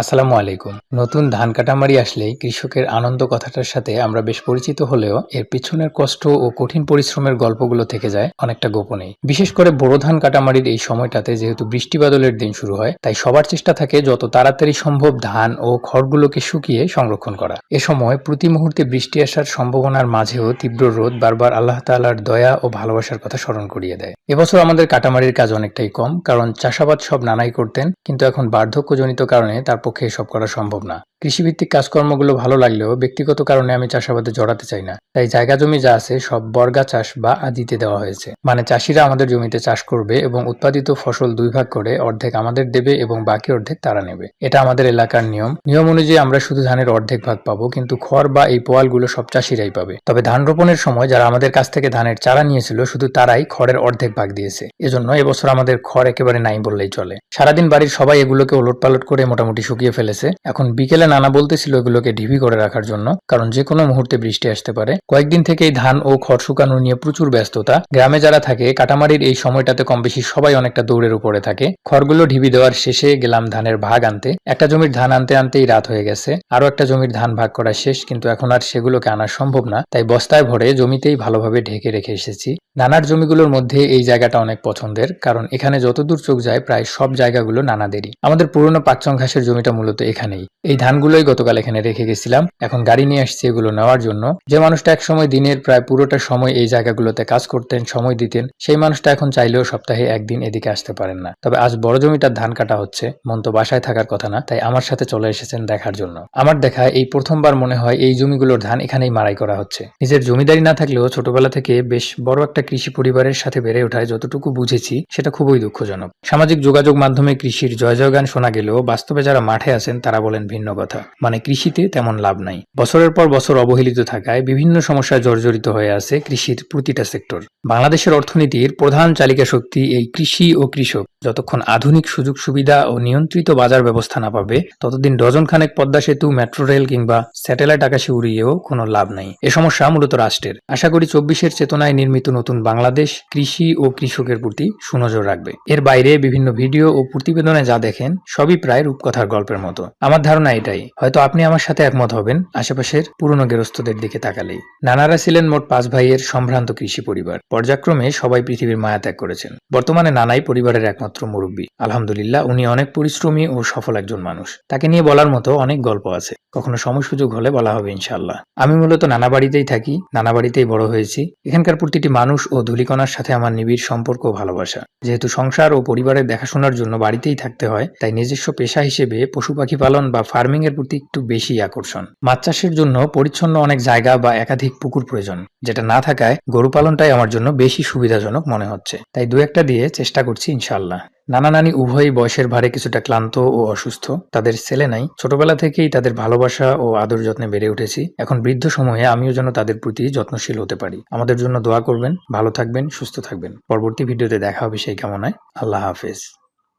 আসসালামু আলাইকুম। নতুন ধান কাটামারি আসলেই কৃষকের আনন্দ কথাটার সাথে আমরা বেশ পরিচিত হলেও এর পিছনের কষ্ট ও কঠিন পরিশ্রমের গল্পগুলো থেকে যায় অনেকটা গোপনেই বিশেষ করে বোরো ধান কাটামারির এই সময়টাতে যেহেতু বৃষ্টি বাদলের দিন শুরু হয়, তাই সবার চেষ্টা থাকে যত তাড়াতাড়ি সম্ভব ধান ও খড়গুলোকে শুকিয়ে সংরক্ষণ করা। এ সময় প্রতি মুহূর্তে বৃষ্টি আসার সম্ভাবনার মাঝেও তীব্র রোদ বারবার আল্লাহ তাআলার দয়া ও ভালোবাসার কথা স্মরণ করিয়ে দেয়। এবছর আমাদের কাটামারির কাজ অনেকটাই কম, কারণ চাষাবাদ সব নানাই করতেন, কিন্তু এখন বার্ধক্যজনিত কারণে তার পক্ষে এসব করা সম্ভব না। কৃষিভিত্তিক কাজকর্মগুলো ভালো লাগলেও ব্যক্তিগত কারণে আমি চাষাবাদে জড়াতে চাই না। তাই জায়গা জমি যা আছে, সব বর্গা চাষ বা আদিতে দেওয়া হয়েছে। মানে চাষিরা আমাদের জমিতে চাষ করবে এবং উৎপাদিত ফসল দুই ভাগ করে অর্ধেক আমাদের দেবে এবং বাকি অর্ধেক তারা নেবে। এটা আমাদের এলাকার নিয়ম। নিয়ম অনুযায়ী আমরা শুধু ধানের অর্ধেক ভাগ পাবো, কিন্তু খড় বা এই পোয়ালগুলো সব চাষিরাই পাবে। তবে ধান রোপণের সময় যারা আমাদের কাছ থেকে ধানের চারা নিয়েছিল, শুধু তারাই খড়ের অর্ধেক ভাগ দিয়েছে। এজন্য এবছর আমাদের খড় একেবারে নাই বললেই চলে। সারাদিন বাড়ির সবাই এগুলোকে ওলট পালট করে মোটামুটি শুকিয়ে ফেলেছে। এখন বিকেলে নানা বলতেছিল এগুলোকে ঢিবি করে রাখার জন্য, কারণ যে কোনো মুহূর্তে বৃষ্টি আসতে পারে। কয়েকদিন থেকেই ধান ও খড় শুকানো নিয়ে প্রচুর ব্যস্ততা। গ্রামে যারা থাকে, কাটামারির এই সময়টাতে কম বেশি সবাই অনেকটা দৌড়ের উপরে থাকে। খড়গুলো ঢিবি দেওয়ার শেষে গেলাম ধানের ভাগ আনতে। একটা জমির ধান আনতে আনতেই রাত হয়ে গেছে। আরও একটা জমির ধান ভাগ করা শেষ, কিন্তু এখন আর সেগুলোকে আনা সম্ভব না। তাই বস্তায় ভরে জমিতেই ভালোভাবে ঢেকে রেখে এসেছি। নানার জমিগুলোর মধ্যে এই জায়গাটা অনেক পছন্দের, কারণ এখানে যতদূর চোখ যায়, প্রায় সব জায়গাগুলো নানাদেরই আমাদের পুরনো পাঁচচং ঘাসের জমিটা মূলত এখানেই। এই ধানগুলোই গতকাল এখানে রেখে গেছিলাম। এখন গাড়ি নিয়ে আসছি এগুলো নেওয়ার জন্য। যে মানুষটা এক সময় দিনের প্রায় পুরোটা সময় এই জায়গাগুলোতে কাজ করতেন, সময় দিতেন, সেই মানুষটা এখন চাইলেও সপ্তাহে একদিন এদিকে আসতে পারেন না। তবে আজ বড় জমিটার ধান কাটা হচ্ছে। মন তো বাসায় থাকার কথা না, তাই আমার সাথে চলে এসেছেন দেখার জন্য। আমার দেখা এই প্রথমবার মনে হয় এই জমিগুলোর ধান এখানেই মারাই করা হচ্ছে। নিজের জমিদারি না থাকলেও ছোটবেলা থেকে বেশ বড় একটা কৃষি পরিবারের সাথে বেড়ে ওঠায় যতটুকু বুঝেছি, সেটা খুবই দুঃখজনক। সামাজিক যোগাযোগ মাধ্যমে কৃষির জয় জয়গান শোনা গেলেও বাস্তবে যারা মাঠে আছেন, তারা বলেন ভিন্ন কথা মানে কৃষিতে তেমন লাভ নাই। বছরের পর বছর অবহেলিত থাকায় বিভিন্ন সমস্যায় জর্জরিত হয়ে আছে কৃষির প্রতিটা সেক্টর। বাংলাদেশের অর্থনীতির প্রধান চালিকা শক্তি এই কৃষি ও কৃষক। যতক্ষণ আধুনিক সুযোগ সুবিধা ও নিয়ন্ত্রিত বাজার ব্যবস্থা না পাবে, ততদিন ডজন খানেক পদ্মা সেতু, মেট্রো রেল কিংবা স্যাটেলাইট আকাশে উড়িয়েও কোনো লাভ নাই। এ সমস্যা মূলত রাষ্ট্রের। আশা করি চব্বিশের চেতনায় নির্মিত নতুন বাংলাদেশ কৃষি ও কৃষকের প্রতি সুনজর রাখবে। এর বাইরে বিভিন্ন ভিডিও ও প্রতিবেদনে যা দেখেন, সবই প্রায় রূপকথার গল্পের মতো। আমার ধারণা এটাই। হয়তো আপনি আমার সাথে একমত হবেন, আশেপাশের পুরনো গেরস্থদের দিকে তাকালেই। নানারা ছিলেন মোট পাঁচ ভাইয়ের সম্ভ্রান্ত কৃষি পরিবার। পর্যাক্রমে সবাই পৃথিবীর মায়া ত্যাগ করেছেন। বর্তমানে নানাই পরিবারের একমাত্র মুরব্বী। আলহামদুলিল্লাহ, উনি অনেক পরিশ্রমী ও সফল একজন মানুষ। তাকে নিয়ে বলার মতো অনেক গল্প আছে। কখনো সময় সুযোগ হলে বলা হবে ইনশাল্লাহ আমি মূলত নানা বাড়িতেই থাকি, নানা বাড়িতেই বড় হয়েছি। এখানকার প্রতিটি মানুষ ও ধুলিকণার সাথে আমার নিবিড় সম্পর্ক ও ভালোবাসা। যেহেতু সংসার ও পরিবারের দেখাশোনার জন্য বাড়িতেই থাকতে হয়, তাই নিজস্ব পেশা হিসেবে পশু পাখি পালন বা ফার্মিং এর প্রতি একটু বেশি আকর্ষণ। মাছ চাষের জন্য পরিচ্ছন্ন অনেক জায়গা বা একাধিক পুকুর প্রয়োজন। যেটা না থাকায় গরু পালনটাই আমার জন্য বেশি সুবিধাজনক মনে হচ্ছে। তাই দু একটা দিয়ে চেষ্টা করছি ইনশাল্লাহ নানা নানি উভয়ই বয়সের ভারে কিছুটা ক্লান্ত ও অসুস্থ। তাদের ছেলে নাই। ছোটবেলা থেকেই তাদের ভালোবাসা ও আদর যত্নে বেড়ে উঠেছি। এখন বৃদ্ধ সময়ে আমিও যেন তাদের প্রতি যত্নশীল হতে পারি। আমাদের জন্য দোয়া করবেন, ভালো থাকবেন, সুস্থ থাকবেন। পরবর্তী ভিডিওতে দেখা হবে সেই কামনায়। আল্লাহ হাফেজ।